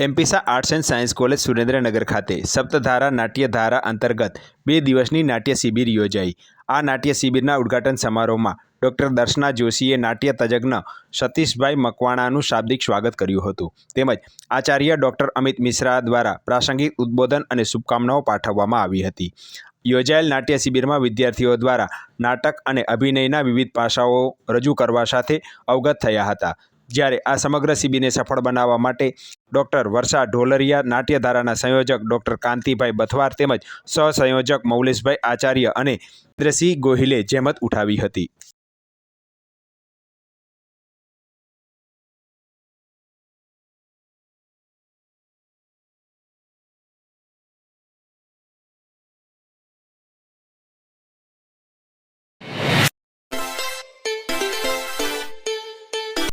એમપીસા arts and science college Surendranagar ખાતે સપ્તધારા નાટ્યધારા અંતર્ગત બે દિવસની નાટ્ય શિબિર યોજાઈ. આ નાટ્ય શિબિરના ઉદ્ઘાટન સમારોહમાં ડૉક્ટર દર્શના જોશીએ નાટ્ય તજજ્ઞ સતીશભાઈ મકવાણાનું શાબ્દિક સ્વાગત કર્યું હતું. તેમજ આચાર્ય ડૉક્ટર અમિત મિશ્રા દ્વારા પ્રાસંગિક ઉદ્બોધન અને શુભકામનાઓ પાઠવવામાં આવી હતી. યોજાયેલ નાટ્ય શિબિરમાં વિદ્યાર્થીઓ દ્વારા નાટક અને અભિનયના વિવિધ પાસાઓ રજૂ કરવા સાથે અવગત થયા હતા. જ્યારે આ સમગ્ર શિબિરને સફળ બનાવવા માટે ડૉક્ટર વર્ષા ઢોલરિયા, નાટ્યધારાના સંયોજક ડૉક્ટર કાંતિભાઈ બથવાર તેમજ સહસંયોજક મૌલેશભાઈ આચાર્ય અને ઇન્દ્રસિંહ ગોહિલે જહેમત ઉઠાવી હતી.